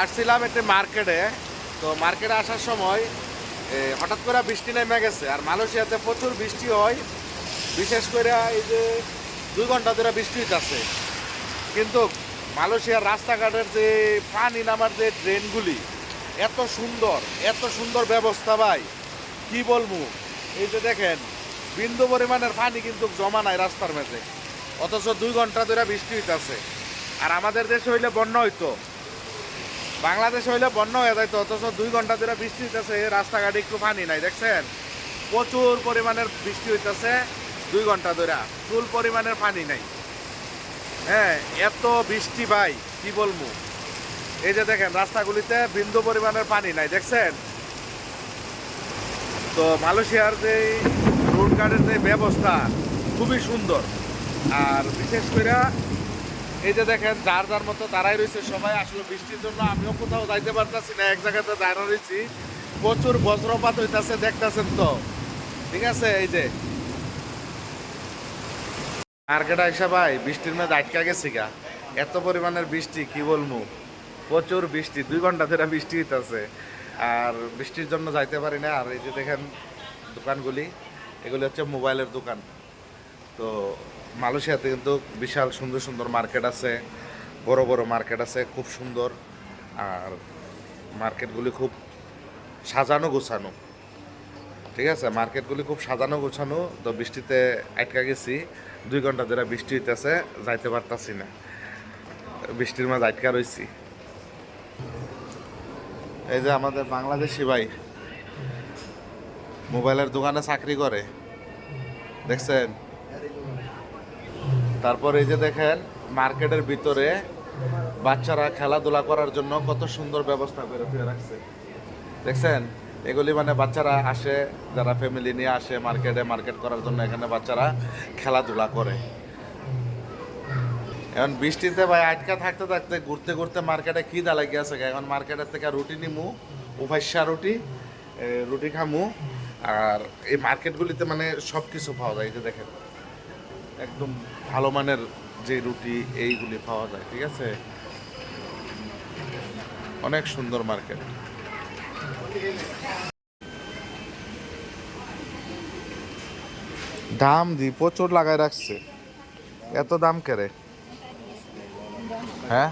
আসছিলাম একটি মার্কেটে তো মার্কেটে আসার সময় হঠাৎ করে বৃষ্টি নেমে গেছে। আর মালয়েশিয়াতে প্রচুর বৃষ্টি হয়। বিশেষ করে এই যে দুই ঘণ্টা ধরে বৃষ্টি হইতেছে। কিন্তু মালয়েশিয়ার রাস্তাঘাটের যে পানি নামার যে ড্রেনগুলি এত সুন্দর এত সুন্দর ব্যবস্থা ভাই। কি বলব? এই যে দেখেন, বিন্দু পরিমাণের পানি কিন্তু জমা নাই রাস্তার মেঝে। অথচ দুই ঘণ্টা ধরে বৃষ্টি হইতাছে। আর আমাদের দেশে হইলে বন্যা হইতো। বাংলাদেশ হইলে বন্যা হয়ে যাইতো অথচ দুই ঘণ্টা ধরে বৃষ্টি হইতেছে রাস্তাঘাটে একটু পানি নাই, দেখছেন? প্রচুর পরিমাণের বৃষ্টি হইতেছে দুই ঘণ্টা ধরে, ফুল পরিমাণের পানি নাই। হ্যাঁ এত বৃষ্টি ভাই, কি বলব? এই যে দেখেন, রাস্তাগুলিতে বিন্দু পরিমাণের পানি নাই, দেখছেন? তো মালয়েশিয়ার যে রোড গার্ডের যে ব্যবস্থা, খুবই সুন্দর। আর বিশেষ করে এই যে দেখেন, যার যার মতো দাঁড়াই রয়েছে সবাই। আসলে বৃষ্টির জন্য আমিও কোথাও যাইতে পারতাছি না, এক জায়গাতে দাঁড়া রয়েছি। প্রচুর বজ্রপাত হইতেছে, দেখতাছেন তো। ঠিক আছে, এই যে। মার্কেট আইসা ভাই, বৃষ্টির মধ্যে আটকা গেছি গা। এত পরিমাণের বৃষ্টি, কি বলব প্রচুর বৃষ্টি, দুই ঘণ্টা ধরে বৃষ্টি হইতাছে। আর বৃষ্টির জন্য যাইতে পারি না। আর এই যে দেখেন দোকানগুলি, এগুলি হচ্ছে মোবাইলের দোকান। তো মালয়েশিয়াতে কিন্তু বিশাল সুন্দর সুন্দর মার্কেট আছে, বড় বড় মার্কেট আছে, খুব সুন্দর। আর মার্কেটগুলি খুব সাজানো গোছানো। ঠিক আছে? মার্কেটগুলি খুব সাজানো গোছানো, তো বৃষ্টিতে আটকা গেছি। দুই ঘণ্টা ধরে বৃষ্টি হইতেছে, যাইতে পারতাছি না। বৃষ্টির মাঝে আটকা রয়েছি এই যে আমাদের বাংলাদেশি ভাই, মোবাইলের দোকানে চাকরি করে। দেখছেন? তারপর এই যে দেখেন, মার্কেটের ভিতরে বাচ্চারা খেলাধুলা করার জন্য কত সুন্দর ব্যবস্থা করে ফিরে রাখছে। দেখছেন? এগুলি মানে বাচ্চারা আসে, যারা ফ্যামিলি নিয়ে আসে মার্কেটে, মার্কেট করার জন্য এখানে বাচ্চারা খেলাধুলা করে। এখন বৃষ্টিতে ভাই আটকা থাকতে থাকতে ঘুরতে ঘুরতে মার্কেটে খিদা লাগিয়ে আছে এখন মার্কেটের থেকে রুটি নিমু উভাইশা রুটি রুটি খামু। আর এই মার্কেটগুলিতে মানে সব কিছু পাওয়া যায় যে দেখেন। একদম ভালো মানের যে রুটি, এইগুলি পাওয়া যায়, ঠিক আছে? অনেক সুন্দর মার্কেট। দাম দি, প্রচুর লাগাই রাখছে। এত দাম কেড়ে হ্যাঁ?